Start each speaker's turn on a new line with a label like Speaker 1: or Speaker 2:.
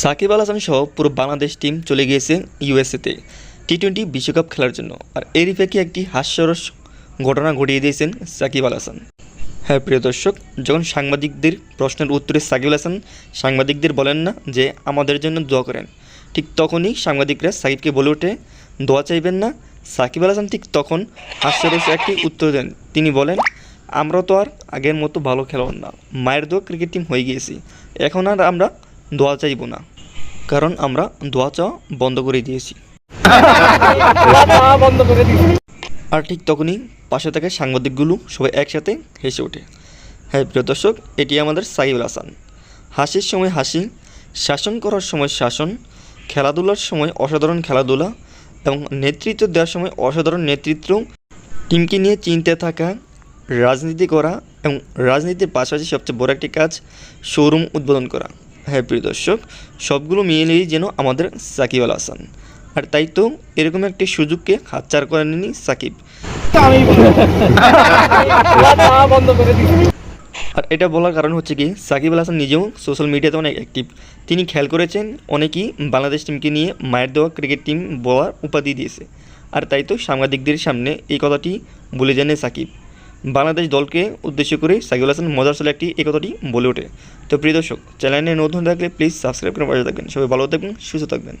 Speaker 1: সাকিব আল হাসান সহ পুরো বাংলাদেশ টিম চলে গিয়েছে ইউএসএতে টি টোয়েন্টি বিশ্বকাপ খেলার জন্য। আর এরই ফেকে একটি হাস্যরস ঘটনা ঘটিয়ে দিয়েছেন সাকিব আল হাসান। হ্যাঁ প্রিয় দর্শক, যখন সাংবাদিকদের প্রশ্নের উত্তরে সাকিব আল হাসান সাংবাদিকদের বলেন না যে আমাদের জন্য দোয়া করেন, ঠিক তখনই সাংবাদিকরা সাকিবকে বলে ওঠে, দোয়া চাইবেন না। সাকিব আল হাসান ঠিক তখন হাস্যরস একটি উত্তর দেন। তিনি বলেন আমরা তো আর আগের মতো ভালো খেলোয়াড় না। মায়ের দোয়া ক্রিকেট টিম হয়ে গিয়েছি। এখন আর আমরা দোয়া চাইব না। কারণ আমরা দোয়া চাওয়া বন্ধ করে দিয়েছি। আর ঠিক তখনই পাশে থাকা সাংবাদিকগুলো সবাই একসাথে হেসে ওঠে। হ্যাঁ প্রিয় দর্শক, এটি আমাদের সাকিবুল হাসান। হাসির সময় হাসি, শাসন করার সময় শাসন, খেলাধুলার সময় অসাধারণ খেলাধুলা এবং নেতৃত্ব দেওয়ার সময় অসাধারণ নেতৃত্ব টিমকে নিয়ে চিনতে থাকা রাজনীতি করা এবং রাজনীতির পাশাপাশি সবচেয়ে বড় একটি কাজ শোরুম উদ্বোধন করা। হ্যাঁ প্রিয় দর্শক, সবগুলো মিলিয়েই যেন আমাদের সাকিব আল হাসান। আর তাই তো এরকম একটি সুযোগকে হাতছাড় করে নেনি সাকিব। আর এটা বলার কারণ হচ্ছে কি, সাকিব আল হাসান নিজেও সোশ্যাল মিডিয়াতে অনেক অ্যাক্টিভ তিনি খেয়াল করেছেন, অনেকেই বাংলাদেশ টিমকে নিয়ে মায়ের দেওয়া ক্রিকেট টিম বলার উপাধি দিয়েছে। আর তাই তো সাংবাদিকদের সামনে এই কথাটি বলে জানে সাকিব। বাংলাদেশ দলকে উদ্দেশ্য করে সাইকুল হাসান মজার চলে একটি একতাটি বলে ওঠে। তো প্রিয় দর্শক, চ্যানেলে নতুন থাকলে প্লিজ সাবস্ক্রাইব করে পাশে থাকবেন। সবাই ভালো থাকবেন, সুস্থ থাকবেন।